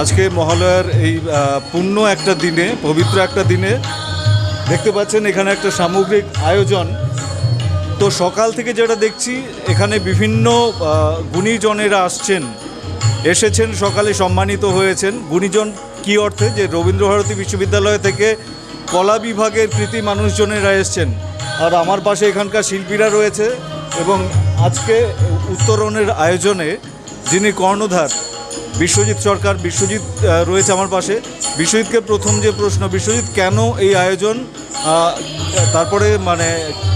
আজকে মহালয়ার এই পূর্ণ একটা দিনে, পবিত্র একটা দিনে দেখতে পাচ্ছেন এখানে একটা সামগ্রিক আয়োজন। তো সকাল থেকে যেটা দেখছি, এখানে বিভিন্ন গুণীজনেরা আসছেন। এসেছেন, সকালে সম্মানিত হয়েছেন। গুণীজন কী অর্থে? যে রবীন্দ্রভারতী বিশ্ববিদ্যালয় থেকে কলা বিভাগের কৃতি মানুষজনেরা এসছেন। আর আমার পাশে এখানকার শিল্পীরা রয়েছে এবং আজকে উত্তরণের আয়োজনে যিনি কর্ণধার বিশ্বজিৎ সরকার, বিশ্বজিৎ রয়েছে আমার পাশে। বিশ্বজিৎকে প্রথম যে প্রশ্ন, বিশ্বজিৎ, কেন এই আয়োজন? তারপরে মানে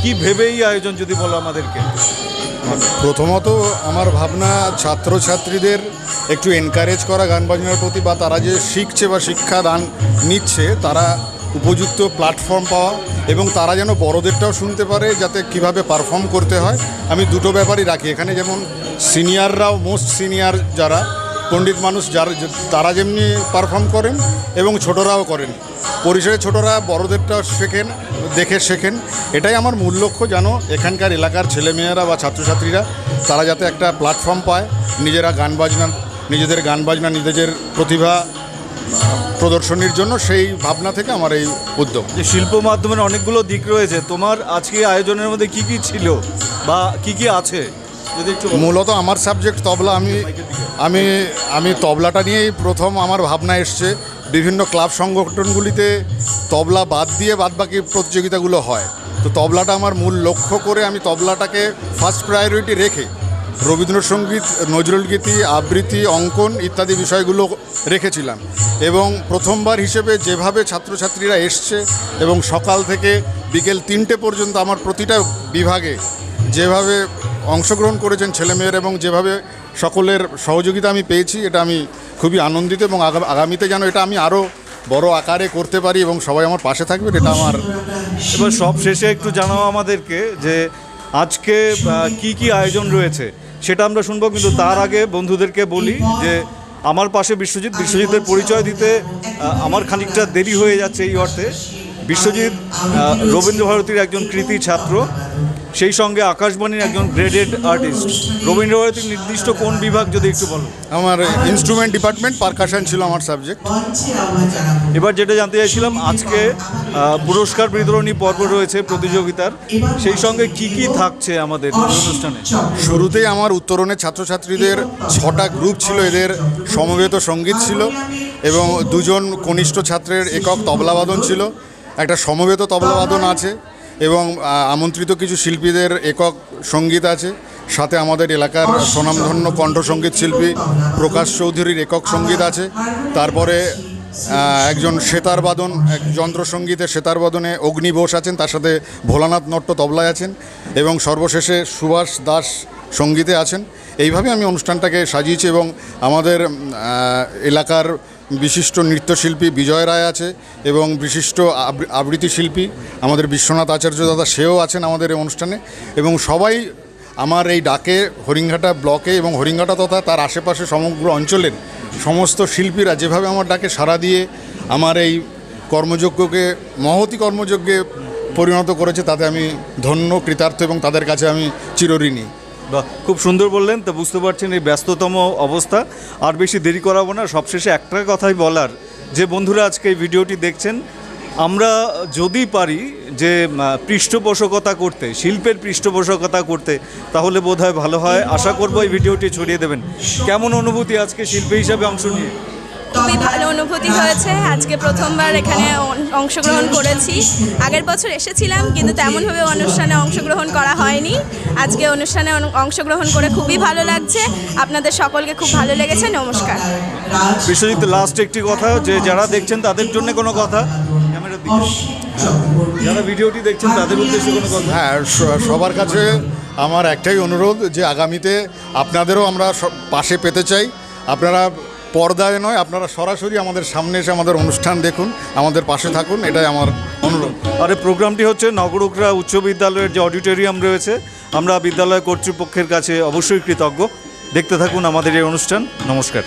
কি ভেবে এই আয়োজন যদি বলো আমাদেরকে? প্রথমত আমার ভাবনা, ছাত্রছাত্রীদের একটু এনকারেজ করা, গান বাজনার প্রতি বা তারা যে শিখছে বা শিক্ষা দান নিচ্ছে, তারা উপযুক্ত প্ল্যাটফর্ম পাওয়া এবং তারা যেন বড়দেরটাও শুনতে পারে, যাতে কীভাবে পারফর্ম করতে হয়। আমি দুটো ব্যাপারই রাখি। এখানে যেমন সিনিয়ররাও মোস্ট সিনিয়র যারা পণ্ডিত মানুষ যারা তারা যেমনি পারফর্ম করেন এবং ছোটরাও করেন। পরিসরে ছোটরা বড়দেরটা শেখেন, দেখে শেখেন। এটাই আমার মূল লক্ষ্য যেন এখানকার এলাকার ছেলেমেয়েরা বা ছাত্রছাত্রীরা তারা যাতে একটা প্ল্যাটফর্ম পায়, নিজেরা গান বাজনা, নিজেদের গান বাজনা, নিজেদের প্রতিভা প্রদর্শনীর জন্য সেই ভাবনা থেকে আমার এই উদ্যোগ। যে শিল্প মাধ্যমের অনেকগুলো দিক রয়েছে, তোমার আজকে আয়োজনের মধ্যে কি কি ছিল বা কি কি আছে। মূলত আমার সাবজেক্ট তবলা, আমি আমি আমি তবলাটা নিয়েই প্রথম আমার ভাবনা এসছে। বিভিন্ন ক্লাব সংগঠনগুলিতে তবলা বাদ দিয়ে বাদবাকি প্রতিযোগিতাগুলো হয়। তো তবলাটা আমার মূল লক্ষ্য করে আমি তবলাটাকে ফার্স্ট প্রায়োরিটি রেখে রবীন্দ্রসঙ্গীত নজরুলগীতি আবৃত্তি, অঙ্কন ইত্যাদি বিষয়গুলো রেখেছিলাম। এবং প্রথমবার হিসেবে যেভাবে ছাত্রছাত্রীরা এসছে এবং সকাল থেকে বিকেল তিনটে পর্যন্ত আমার প্রতিটা বিভাগে যেভাবে অংশগ্রহণ করেছেন ছেলেমেয়েরা এবং যেভাবে সকলের সহযোগিতা আমি পেয়েছি, এটা আমি খুবই আনন্দিত এবং আগা- আগামীতে যেন এটা আমি আরও বড় আকারে করতে পারি এবং সবাই আমার পাশে থাকবে এটা আমার এবার সব শেষে একটু জানাও আমাদেরকে যে আজকে কি কি আয়োজন রয়েছে, সেটা আমরা শুনব, কিন্তু তার আগে বন্ধুদেরকে বলি যে আমার পাশে বিশ্বজিৎ, বিশ্বজিতের পরিচয় দিতে আমার খানিকটা দেরি হয়ে যাচ্ছে এই অর্থে। বিশ্বজিৎ রবীন্দ্রভারতীর একজন কৃতি ছাত্র। সেই সঙ্গে আকাশবাণীর একজন গ্রেডেড আর্টিস্ট। রবীন্দ্রভারতীর নির্দিষ্ট কোন বিভাগ যদি একটু বলো? আমার ইনস্ট্রুমেন্ট ডিপার্টমেন্ট পারকাশন ছিল আমার সাবজেক্ট এবার যেটা জানতে চাইছিলাম আজকে পুরস্কার বিতরণী পর্ব রয়েছে প্রতিযোগিতার। সেই সঙ্গে কি কি থাকছে আমাদের অনুষ্ঠানে? শুরুতেই আমার উত্তরণের ছাত্রছাত্রীদের ছটা গ্রুপ ছিল এদের সমবেত সংগীত ছিল এবং দুজন কনিষ্ঠ ছাত্রের একক তবলাবাদন ছিল। একটা সমবেত তবলাবাদন আছে এবং আমন্ত্রিত কিছু শিল্পীদের একক সংগীত আছে। সাথে আমাদের এলাকার স্বনামধন্য কণ্ঠসঙ্গীত শিল্পী প্রকাশ চৌধুরীর একক সংগীত আছে। তারপরে একজন সেতার বাদন, এক যন্ত্রসঙ্গীতে সেতার বাদনে অগ্নি বোস আছেন, তার সাথে ভোলানাথ নট্ট তবলায় আছেন এবং সর্বশেষে সুভাষ দাস সঙ্গীতে আছেন। এইভাবে আমি অনুষ্ঠানটাকে সাজিয়েছি এবং আমাদের এলাকার বিশিষ্ট নৃত্যশিল্পী বিজয় রায় আছে এবং বিশিষ্ট আবৃ- আবৃত্তি শিল্পী আমাদের বিশ্বনাথ আচার্য দাদা, সেও আছেন আমাদের এই অনুষ্ঠানে। এবং সবাই আমার এই ডাকে হরিঙ্ঘাটা ব্লকে এবং হরিঙ্ঘাটা তথা তার আশেপাশে সমগ্র অঞ্চলের সমস্ত শিল্পীরা যেভাবে আমার ডাকে সাড়া দিয়ে আমার এই কর্মযজ্ঞকে, মহতি কর্মযজ্ঞে পরিণত করেছে, তাতে আমি ধন্য, কৃতার্থ এবং তাদের কাছে আমি চিরঋণী। খুব সুন্দর বললেন, তো বুঝতে পারছেন এই ব্যস্ততম অবস্থা। আর বেশি দেরি করাবো না, সবশেষে একটা কথাই বলার। যে বন্ধুরা আজকে এই ভিডিওটি দেখছেন, আমরা যদি পারি যে পৃষ্ঠপোষকতা করতে, শিল্পের পৃষ্ঠপোষকতা করতে, তাহলে বোধহয় ভালো হয়। আশা করব এই ভিডিওটি ছড়িয়ে দেবেন। কেমন অনুভূতি আজকে শিল্পী হিসাবে অংশ নিয়ে? খুবই ভালো অনুভূতি হয়েছে। আজকে প্রথমবার এখানে অংশগ্রহণ করেছি। আগের বছর এসেছিলাম কিন্তু তেমনভাবে অনুষ্ঠানে অংশগ্রহণ করা হয়নি। আজকে অনুষ্ঠানে অংশগ্রহণ করে খুবই ভালো লাগছে। আপনাদের সকলকে খুব ভালো লেগেছে। নমস্কার। বিশ্বজিৎ লাস্ট একটি কথা যে যারা দেখছেন তাদের জন্য কোনো কথা? যারা ভিডিওটি দেখছেন তাদের উদ্দেশ্যে কোনো কথা? হ্যাঁ সবার কাছে আমার একটাই অনুরোধ যে আগামীতে আপনাদেরও আমরা পাশে পেতে চাই। আপনারা পর্দায় নয়, আপনারা সরাসরি আমাদের সামনে এসে আমাদের অনুষ্ঠান দেখুন, আমাদের পাশে থাকুন, এটাই আমার অনুরোধ। আর এই প্রোগ্রামটি হচ্ছে নগরকরা উচ্চ বিদ্যালয়ের যে অডিটোরিয়াম রয়েছে, আমরা বিদ্যালয় কর্তৃপক্ষের কাছে অবশ্যই কৃতজ্ঞ। দেখতে থাকুন আমাদের এই অনুষ্ঠান। নমস্কার।